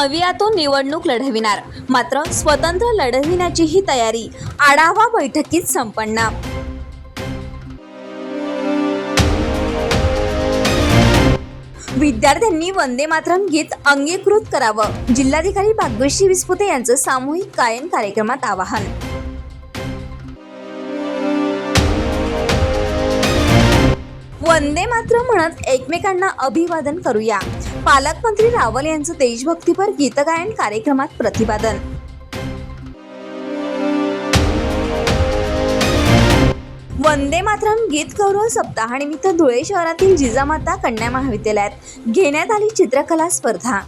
मवियातून निवडणूक लढविणार. मात्र स्वतंत्र लढविण्याचीही तयारी आढावा बैठकीत संपन्न. विद्यार्थ्यांनी वंदे मातरम गीत अंगीकृत करावं. जिल्हाधिकारी भाग्यश्री विस्पुते यांचं सामूहिक गायन कार्यक्रमात आवाहन. वंदे मातरम म्हणत एकमेकांना अभिवादन करूया. पालकमंत्री रावल यांचं देशभक्तीपर गीतगायन कार्यक्रमात प्रतिपादन. वंदे मातरम गीत गौरव सप्ताहानिमित्त धुळे शहरातील जिजामाता कन्या महाविद्यालयात घेण्यात आली चित्रकला स्पर्धा.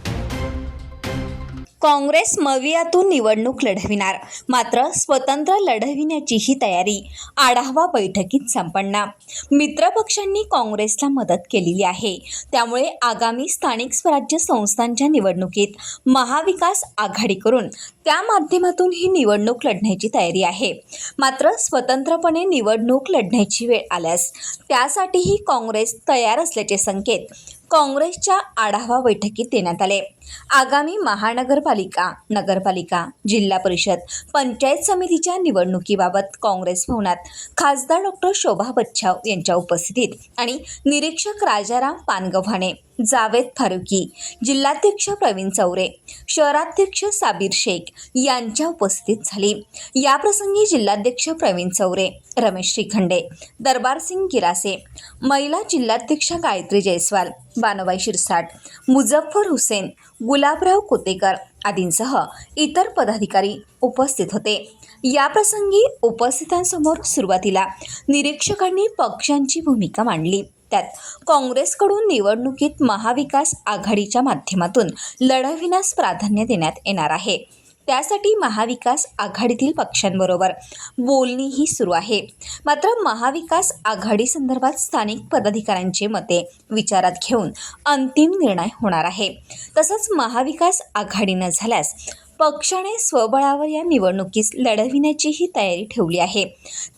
काँग्रेस मवियातून निवडणूक लढविणार. मात्र स्वतंत्र लढविण्याचीही तयारी. आढावा बैठकीत संपन्न. मित्रपक्षांनी काँग्रेसला मदत केलेली आहे. त्यामुळे आगामी स्थानिक स्वराज्य संस्थांच्या निवडणुकीत महाविकास आघाडी करून त्या माध्यमातून ही निवडणूक लढण्याची तयारी आहे. मात्र स्वतंत्रपणे निवडणूक लढण्याची वेळ आल्यास त्यासाठीही काँग्रेस तयार असल्याचे संकेत काँग्रेसच्या आढावा बैठकीत देण्यात आले. आगामी महानगरपालिका नगरपालिका जिल्हा परिषद पंचायत समितीच्या निवडणुकीबाबत काँग्रेस भवनात खासदार डॉक्टर शोभा बच्छाव यांच्या उपस्थितीत आणि निरीक्षक राजाराम पानगव्हाणे जावेद फारुकी जिल्हाध्यक्ष प्रवीण चौरे शहराध्यक्ष साबीर शेख यांच्या उपस्थित झाली. याप्रसंगी जिल्हाध्यक्ष प्रवीण चौरे रमेश श्रीखंडे दरबारसिंग गिरासे महिला जिल्हाध्यक्ष गायत्री जयस्वाल बानोबाई शिरसाट मुझफ्फर हुसेन गुलाबराव कोतेकर आदींसह इतर पदाधिकारी उपस्थित होते. याप्रसंगी उपस्थितांसमोर सुरुवातीला निरीक्षकांनी पक्षांची भूमिका मांडली. त्यात काँग्रेसकडून निवडणुकीत महाविकास आघाडीच्या माध्यमातून लढविण्यास प्राधान्य देण्यात येणार आहे. त्यासाठी महाविकास आघाडीतील पक्षांबरोबर बोलणीही सुरू आहे. मात्र महाविकास आघाडी संदर्भात स्थानिक पदाधिकाऱ्यांची मते विचारात घेऊन अंतिम निर्णय होणार आहे. तसंच महाविकास आघाडी न झाल्यास पक्षाने स्वबळावर या निवडणुकीस लढविण्याचीही तयारी ठेवली आहे.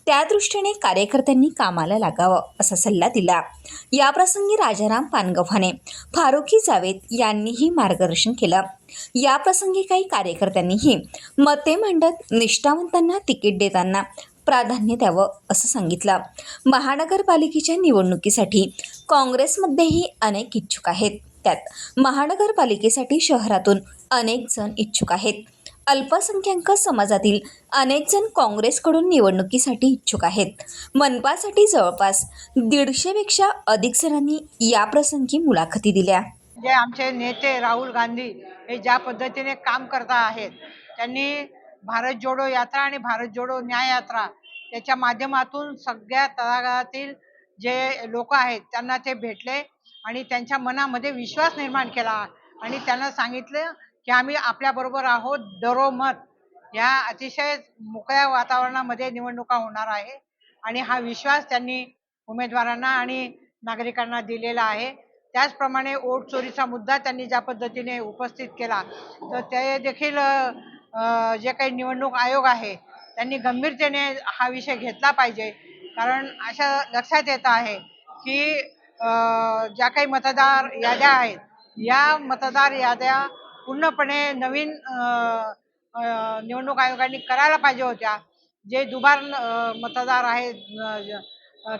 त्या दृष्टीने कार्यकर्त्यांनी कामाला लागावं असा सल्ला दिला. याप्रसंगी राजाराम पानगव्हाणे फारुकी जावेद यांनीही मार्गदर्शन केलं. याप्रसंगी काही कार्यकर्त्यांनीही मते मांडत निष्ठावंतांना तिकीट देताना प्राधान्य द्यावं असं सांगितलं. महानगरपालिकेच्या निवडणुकीसाठी काँग्रेसमध्येही अनेक इच्छुक आहेत. त्यात महानगरपालिकेसाठी शहरातून अनेक जण इच्छुक आहेत. अल्पसंख्याक समाजातील अनेक जण काँग्रेसकडून निवडणुकीसाठी इच्छुक आहेत. मनपासाठी जवळपास दीडशेपेक्षा अधिक जणांनी याप्रसंगी मुलाखती दिल्या. जे आमचे नेते राहुल गांधी हे ज्या पद्धतीने काम करता आहेत त्यांनी भारत जोडो यात्रा आणि भारत जोडो न्याय यात्रा त्याच्या माध्यमातून सगळ्या तळागाळातील जे लोक आहेत त्यांना ते भेटले आणि त्यांच्या मनामध्ये विश्वास निर्माण केला आणि त्यांना सांगितलं की आम्ही आपल्याबरोबर आहोत दरोमत. ह्या या अतिशय मोकळ्या वातावरणामध्ये निवडणुका होणार आहे आणि हा विश्वास त्यांनी उमेदवारांना आणि नागरिकांना दिलेला आहे. त्याचप्रमाणे ओट चोरीचा मुद्दा त्यांनी ज्या पद्धतीने उपस्थित केला तर ते देखील जे काही निवडणूक आयोग आहे त्यांनी गंभीरतेने हा विषय घेतला पाहिजे. कारण अशा लक्षात येत आहे की ज्या काही मतदार याद्या आहेत या मतदार याद्या पूर्णपणे नवीन निवडणूक आयोगाने करायला पाहिजे होत्या. जे दुबार मतदार आहेत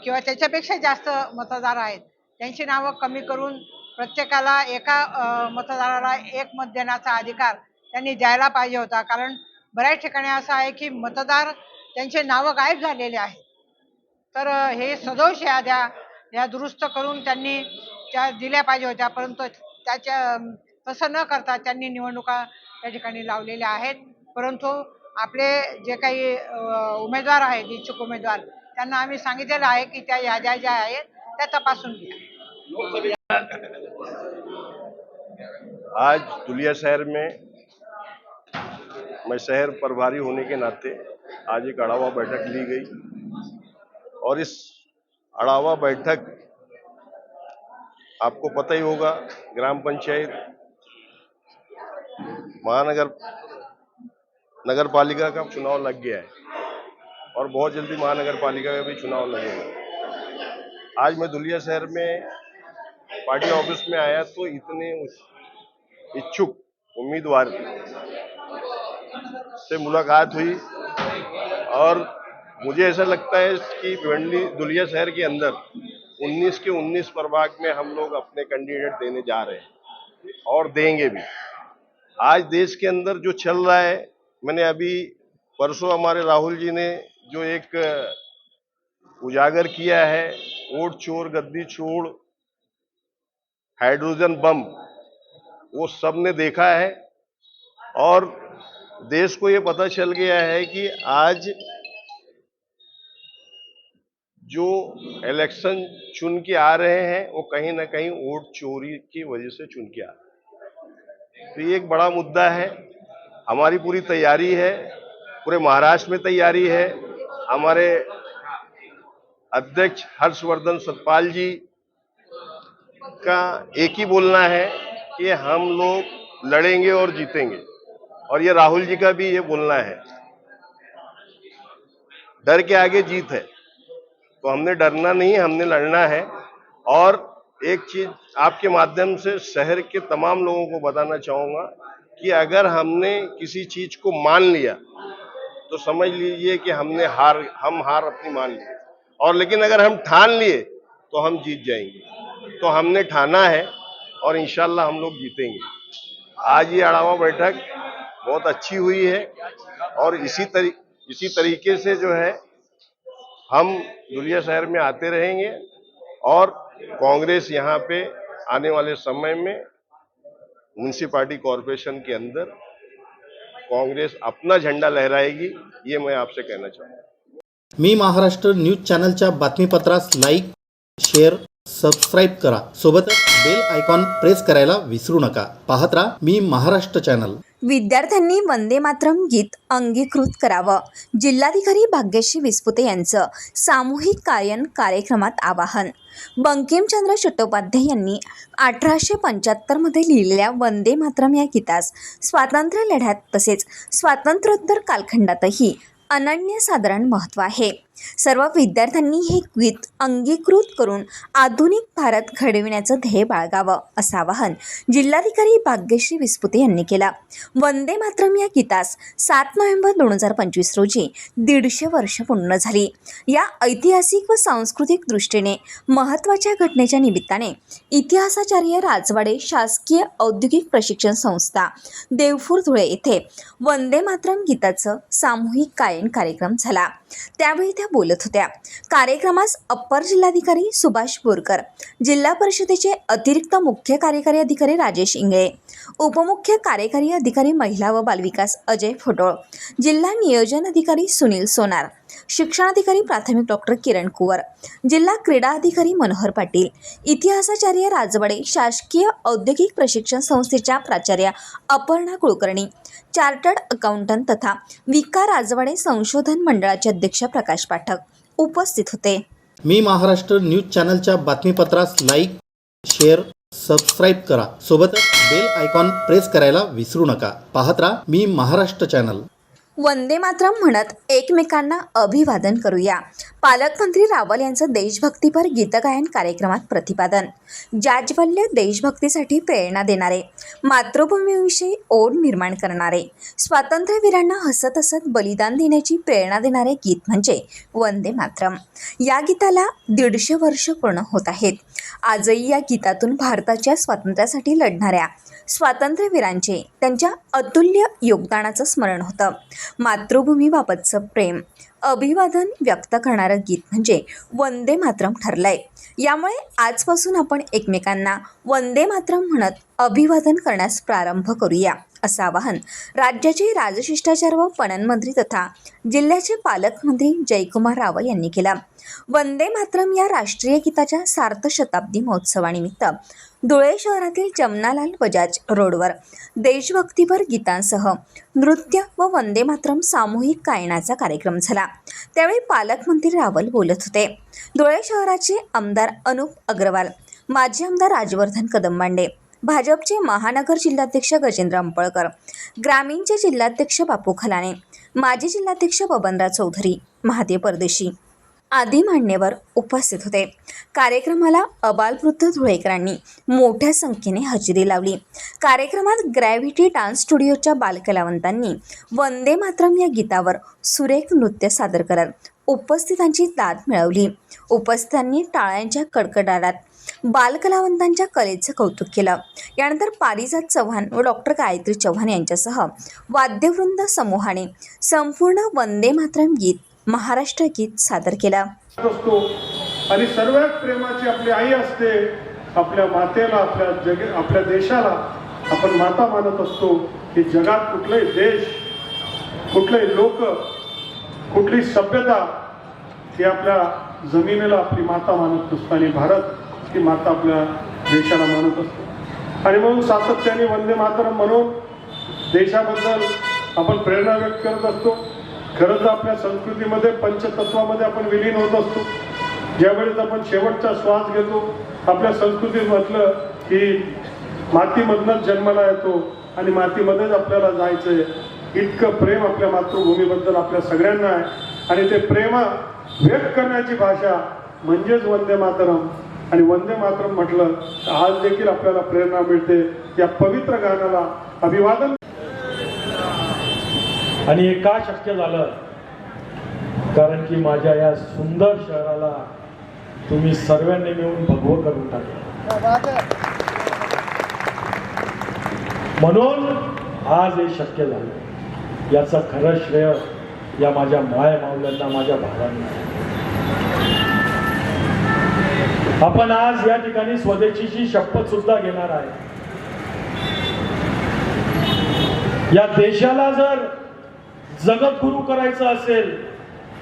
किंवा त्याच्यापेक्षा जास्त मतदार आहेत त्यांची नावं कमी करून प्रत्येकाला एका मतदाराला एक मत देण्याचा अधिकार त्यांनी द्यायला पाहिजे होता. कारण बऱ्याच ठिकाणी असं आहे की मतदार त्यांचे नावं गायब झालेले आहेत. तर हे सदोष याद्या या दुरुस्त करून त्यांनी त्या दिल्या पाहिजे होत्या. परंतु त्याच्या तसं न करता त्यांनी निवडणुका त्या ठिकाणी लावलेल्या आहेत. परंतु आपले जे काही उमेदवार आहेत इच्छुक उमेदवार त्यांना आम्ही सांगितलेलं आहे की त्या याद्या ज्या आहेत घ्या आज दुलिया शहर में मैं शहर प्रभारी होने के नाते आज एक अड़ावा बैठक ली गई। और इस अड़ावा बैठक, आपको पता ही होगा, ग्राम पंचायत, महानगर नगर पालिका का चुनाव लग गया है। और बहुत जल्दी महानगर पालिका का भी चुनाव लगेगा। आज मैं दुलिया शहर में पार्टी ऑफ़िस में आया तो इतने इच्छुक उम्मीदवार से मुलाकात हुई। और मुझे ऐसा लगता है कि भिवंडी दुलिया शहर के अंदर 19 के 19 प्रभाग में हम लोग अपने कैंडिडेट देने जा रहे हैं और देंगे भी। आज देश के अंदर जो चल रहा है, मैंने अभी परसों हमारे राहुल जी ने जो एक उजागर किया है वोट चोर, गद्दी चोर हाइड्रोजन बम, वो सबने देखा है। और देश को ये पता चल गया है कि आज जो इलेक्शन चुन के आ रहे हैं, वो कहीं ना कहीं वोट चोरी की वजह से चुन के आ रहे हैं। तो ये एक बड़ा मुद्दा है। हमारी पूरी तैयारी है, पूरे महाराष्ट्र में तैयारी है। हमारे अध्यक्ष हर्षवर्धन सतपाल जी का एक ही बोलना है कि हम लोग लड़ेंगे और जीतेंगे। और ये राहुल जी का भी ये बोलना है। डर के आगे जीत है। तो हमने डरना नहीं, हमने लड़ना है। और एक चीज़ आपके माध्यम से शहर के तमाम लोगों को बताना चाहूँगा कि अगर हमने किसी चीज़ को मान लिया तो समझ लीजिए कि हमने हार, हम हार अपनी मान ली। और लेकिन अगर हम ठान लिए तो हम जीत जाएँगे। तो हमने ठाना है और इंशाल्लाह हम लोग जीतेंगे। आज ये अड़ावा बैठक बहुत अच्छी हुई है और इसी तरी, इसी तरीके से जो है, हम दुलिया शहर में आते रहेंगे और कांग्रेस यहाँ पे आने वाले समय में म्यूनसिपालिटी कॉरपोरेशन के अंदर कांग्रेस अपना झंडा लहराएगी, ये मैं आपसे कहना चाहूँगा। मी महाराष्ट्र न्यूज चॅनलच्या बातमीपत्रास लाईक शेअर सबस्क्राईब करा. सोबतच बेल आयकॉन प्रेस करायला विसरू नका. पाहत राहा मी महाराष्ट्र चॅनल. विद्यार्थ्यांनी वंदे मातरम गीत अंगीकृत करावं. जिल्हाधिकारी भाग्यश्री विस्पुते यांचं सामूहिक गायन कार्यक्रमात आवाहन. बंकिमचंद्र चट्टोपाध्याय यांनी अठराशे पंच्याहत्तरमध्ये लिहिलेल्या वंदे मातरम या गीतास स्वातंत्र्य लढ्यात तसेच स्वातंत्र्योत्तर कालखंडातही अनन्यसाधारण महत्त्व आहे. सर्व विद्यार्थ्यांनी हे गीत अंगीकृत करून आधुनिक भारत घडविण्याचं ध्येय बाळगावं असं आवाहन जिल्हाधिकारी भाग्यश्री विस्पुते यांनी केलं. वंदे मातरम या गीतास सात नोव्हेंबर दोन हजार पंचवीस रोजी दीडशे वर्ष पूर्ण झाली. या ऐतिहासिक व सांस्कृतिक दृष्टीने महत्त्वाच्या घटनेच्या निमित्ताने इतिहासाचार्य राजवाडे शासकीय औद्योगिक प्रशिक्षण संस्था देवपूर धुळे येथे वंदे मातरम गीताचं सामूहिक गायन कार्यक्रम झाला. त्यावेळी त्या बोलत होत्या. कार्यक्रमास अप्पर जिल्हाधिकारी सुभाष बोरकर जिल्हा परिषदेचे अतिरिक्त मुख्य कार्यकारी अधिकारी राजेश इंगळे उपमुख्य कार्यकारी अधिकारी महिला व बालविकास अजय फोटोळ जिल्हा नियोजन अधिकारी सुनील सोनार शिक्षणाधिकारी प्राथमिक डॉक्टर किरण कुवर जिल्हा क्रीडा अधिकारी मनोहर पाटील इतिहासाचार्य राजवाडे शासकीय औद्योगिक प्रशिक्षण संस्थेच्या प्राचार्या अपर्णा कुलकर्णी चार्टर्ड अकाउंटंट तथा विका राजवाडे संशोधन मंडळाचे अध्यक्ष प्रकाश पाठक उपस्थित होते. मी महाराष्ट्र न्यूज चॅनलच्या बातमीपत्रास लाईक शेअर सबस्क्राईब करा. सोबतच बेल आयकॉन प्रेस करायला विसरू नका. पाहत राहा मी महाराष्ट्र चॅनल. वंदे मातरम म्हणत एकमेकांना अभिवादन करूया. पालकमंत्री रावल यांचं देशभक्तीपर गीतगायन कार्यक्रमात प्रतिपादन. जाज्वल्य देशभक्तीसाठी प्रेरणा देणारे मातृभूमीविषयी ओढ निर्माण करणारे स्वातंत्र्यवीरांना हसत हसत बलिदान देण्याची प्रेरणा देणारे गीत म्हणजे वंदे मातरम. या गीताला दीडशे वर्ष पूर्ण होत आहेत. आजही या गीतातून भारताच्या स्वातंत्र्यासाठी लढणाऱ्या स्वातंत्र्यवीरांचे त्यांच्या अतुल्य योगदानाचं स्मरण होतं. मातृभूमीबाबतचं प्रेम अभिवादन व्यक्त करणारं गीत म्हणजे वंदे मातरम ठरलंय. यामुळे आजपासून आपण एकमेकांना वंदे मातरम म्हणत अभिवादन करण्यास प्रारंभ करूया असं आवाहन राज्याचे राजशिष्टाचार व पणन मंत्री तथा जिल्ह्याचे पालकमंत्री जयकुमार रावल यांनी केला. वंदे मातरम या राष्ट्रीय गीताच्या सार्थ शताब्दी महोत्सवानिमित्त धुळे शहरातील जमनालाल बजाज रोडवर देशभक्तीपर गीतांसह नृत्य व वंदे मातरम सामूहिक गायनाचा कार्यक्रम झाला. त्यावेळी पालकमंत्री रावल बोलत होते. धुळे शहराचे आमदार अनुप अग्रवाल माजी आमदार राजवर्धन कदमबांडे भाजपचे महानगर जिल्हाध्यक्ष गजेंद्र अंपळकर ग्रामीणचे जिल्हाध्यक्ष बापू खलाने माजी जिल्हाध्यक्ष बबनराज चौधरी महादेव परदेशी आदी मान्यवर उपस्थित होते. कार्यक्रमाला अबालवृद्ध धुळेकरांनी मोठ्या संख्येने हजेरी लावली. कार्यक्रमात ग्रॅव्हिटी डान्स स्टुडिओच्या बालकलावंतांनी वंदे मातरम या गीतावर सुरेख नृत्य सादर करत उपस्थितांची दाद मिळवली. उपस्थितांनी टाळ्यांच्या कडकडाटात बालकलावंतांच्या कलेचं कौतुक केलं. यानंतर पारिजात चव्हाण व डॉक्टर गायत्री चव्हाण यांच्यासह वाद्यवृंद समूहाने संपूर्ण वंदे मातरम गीत महाराष्ट्र गीत सादर केलं. असतो. आणि सर्वात प्रेमाची आपली आई असते. आपल्या मातेला आपल्या जग आपल्या देशाला आपण माता मानत असतो. की जगात कुठलाही देश कुठलेही लोक कुठली सभ्यता ही आपल्या जमिनीला आपली माता मानत नसतो आणि भारत ही माता आपल्या देशाला मानत असतो. आणि म्हणून सातत्याने वंदे मातरम म्हणून देशाबद्दल आपण प्रेरणा व्यक्त करत असतो. खरंच आपल्या संस्कृतीमध्ये पंचतत्वामध्ये आपण विलीन होत असतो. ज्यावेळेस आपण शेवटचा श्वास घेतो आपल्या संस्कृतीत म्हटलं की मातीमधनंच जन्माला येतो आणि मातीमध्येच आपल्याला जायचं आहे इतकं प्रेम आपल्या मातृभूमीबद्दल आपल्या सगळ्यांना आहे. आणि ते प्रेम व्यक्त करण्याची भाषा म्हणजेच वंदे मातरम. आणि वंदे मातरम म्हटलं तर आज देखील आपल्याला प्रेरणा मिळते. या पवित्र गाण्याला अभिवादन आणि हे का शक्य झालं? कारण की माझ्या या सुंदर शहराला तुम्ही सर्वांनी मिळून भगवं करून टाकलं. म्हणून आज हे शक्य झालं. याचं खरं श्रेय या माझ्या माय माऊल्यांना माझ्या भावांना. आपण आज या ठिकाणी स्वदेशीची शपथ सुद्धा घेणार आहे. या देशाला जर जगद्गुरु करायचं असेल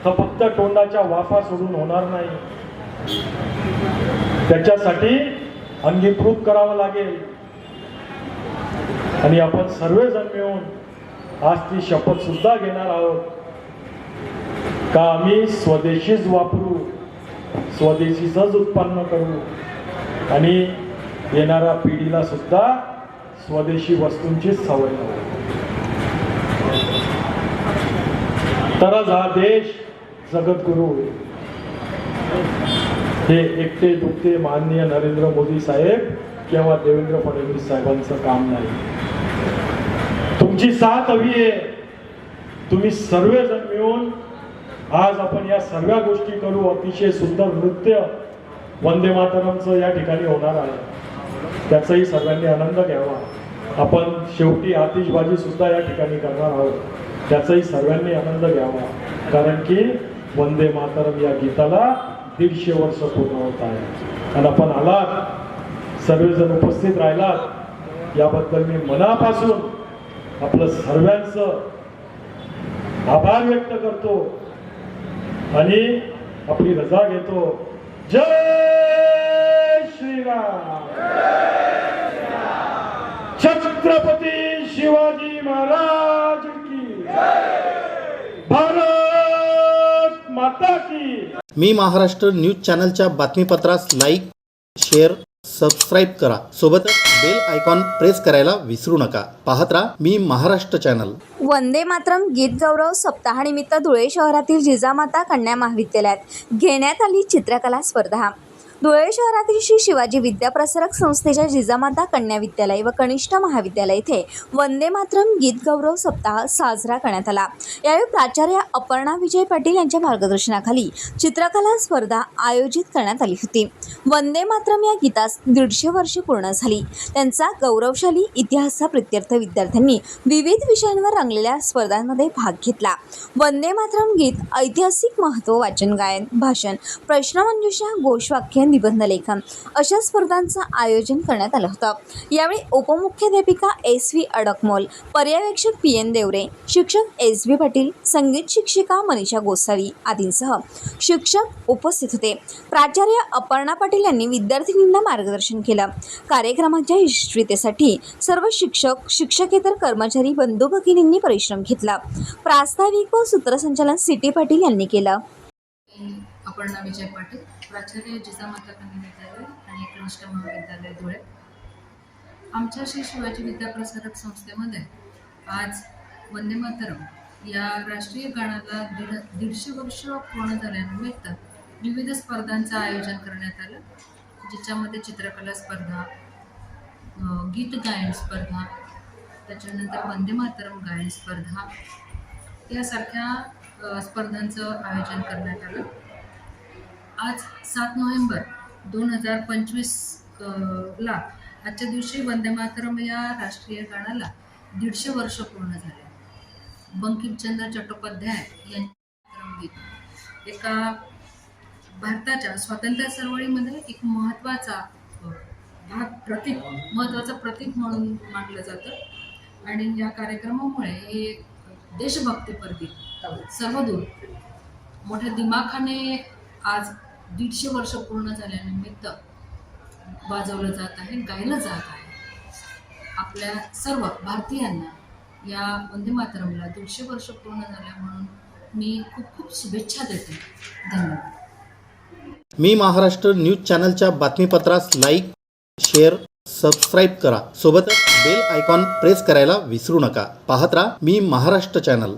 तर फक्त तोंडाच्या वाफा सोडून होणार नाही. त्याच्यासाठी अंगीकृत करावं लागेल. आणि आपण सर्वजण मिळून आज ती शपथ सुद्धा घेणार आहोत. का आम्ही स्वदेशीच वापरू स्वदेशीचंच उत्पन्न करू? आणि येणाऱ्या पिढीला सुद्धा स्वदेशी वस्तूंचीच सवय लावू. तरच हा देश जगद्गुरु होईल हे एकटे दुखते माननीय नरेंद्र मोदी साहेब किंवा देवेंद्र फडणवीस साहेबांचं काम नाही. तुमची साथ हवी आहे. तुम्ही सर्वजण मिळून आज आपण या सर्व गोष्टी करू. अतिशय सुंदर नृत्य वंदे मातरमचं या ठिकाणी होणार आहे. त्याचाही सर्वांनी आनंद घ्यावा. आपण शेवटी आतिषबाजी सुद्धा या ठिकाणी करणार आहोत. त्याचाही सर्वांनी आनंद घ्यावा. कारण की वंदे मातरम या गीताला दीडशे वर्ष पूर्ण होत आहे आणि आपण आलात सर्वजण उपस्थित राहिलात याबद्दल मी मनापासून आपलं सर्वांचं आभार व्यक्त करतो आणि आपली रजा घेतो. जय श्रीराम! छत्रपती शिवाजी महाराज की भारत माता की। मी महाराष्ट्र न्यूज चॅनलच्या बातमीपत्रास लाईक शेअर सबस्क्राईब करा. सोबतच बेल आयकॉन प्रेस करायला विसरू नका. पाहत राहा मी महाराष्ट्र चॅनल. वंदे मातरम गीत गौरव सप्ताहानिमित्त धुळे शहरातील जिजामाता कन्या महाविद्यालयात घेण्यात आली चित्रकला स्पर्धा. धुळे शहरातील श्री शिवाजी विद्याप्रसारक संस्थेच्या जिजामाता कन्या विद्यालय व कनिष्ठ महाविद्यालय येथे वंदे मातरम गीत गौरव सप्ताह साजरा करण्यात आला. यावेळी प्राचार्य अपर्णा विजय पाटील यांच्या मार्गदर्शनाखाली चित्रकला स्पर्धा आयोजित करण्यात आली होती. वंदे मातरम या गीतास दीडशे वर्षे पूर्ण झाली. त्यांचा गौरवशाली इतिहासाचा प्रित्यर्थ विद्यार्थ्यांनी विविध विषयांवर रंगलेल्या स्पर्धांमध्ये भाग घेतला. वंदे मातरम गीत ऐतिहासिक महत्त्व वाचन गायन भाषण प्रश्नमंजुषा घोषवाक्य निबंध लेखन अशा स्पर्धांचं आयोजन करण्यात आलं होतं. यावेळी उपमुख्याध्यापिका एस व्ही अडकमोल पर्यवेक्षक पी एन देवरे शिक्षक एस व्ही पाटील संगीत शिक्षिका मनीषा गोसावी आदींसह शिक्षक उपस्थित होते. प्राचार्य अपर्णा पाटील यांनी विद्यार्थिनींना मार्गदर्शन केलं. कार्यक्रमाच्या यशस्वीतेसाठी सर्व शिक्षक शिक्षकेतर कर्मचारी बंधू भगिनींनी परिश्रम घेतला. प्रास्ताविक व सूत्रसंचालन सिटी पाटील यांनी केलं. अपर्णा विजय पाटील. प्राचार्य जिजामाता कन्या विद्यालय आणि कनिष्ठ महाविद्यालय धुळे. आमच्या श्री शिवाजी विद्याप्रसारक संस्थेमध्ये आज वंदे मातरम या राष्ट्रीय गाण्याला दीड दीडशे वर्ष पूर्ण झाल्यानिमित्त विविध स्पर्धांचं आयोजन करण्यात आलं ज्याच्यामध्ये चित्रकला स्पर्धा गीत गायन स्पर्धा त्याच्यानंतर वंदे मातरम गायन स्पर्धा यासारख्या स्पर्धांचं आयोजन करण्यात आलं. आज सात नोव्हेंबर दोन हजार पंचवीस ला आजच्या दिवशी वंदे मातरम या राष्ट्रीय गाण्याला दीडशे वर्ष पूर्ण झाले. बंकिमचंद्र चट्टोपाध्याय यांचे एका भारताच्या स्वातंत्र्य चळवळीमध्ये एक महत्त्वाचा भाग प्रतीक महत्त्वाचं प्रतीक म्हणून मानलं जातं. आणि या कार्यक्रमामुळे हे देशभक्तीपरती सर्वदूर. मोठ्या दिमाखाने आज दीडशे वर्ष पूर्ण झाल्यानिमित्त वाजवलं जात आहे गायलं जात आहे. आपल्या सर्व भारतीयांना या वंदे मातरमला दीडशे वर्ष पूर्ण झाल्या म्हणून मी खूप खूप शुभेच्छा देते. धन्यवाद. मी महाराष्ट्र न्यूज चॅनलच्या बातमीपत्रास लाईक शेअर सबस्क्राईब करा. सोबतच बेल आयकॉन प्रेस करायला विसरू नका. पाहत राहा मी महाराष्ट्र चॅनल.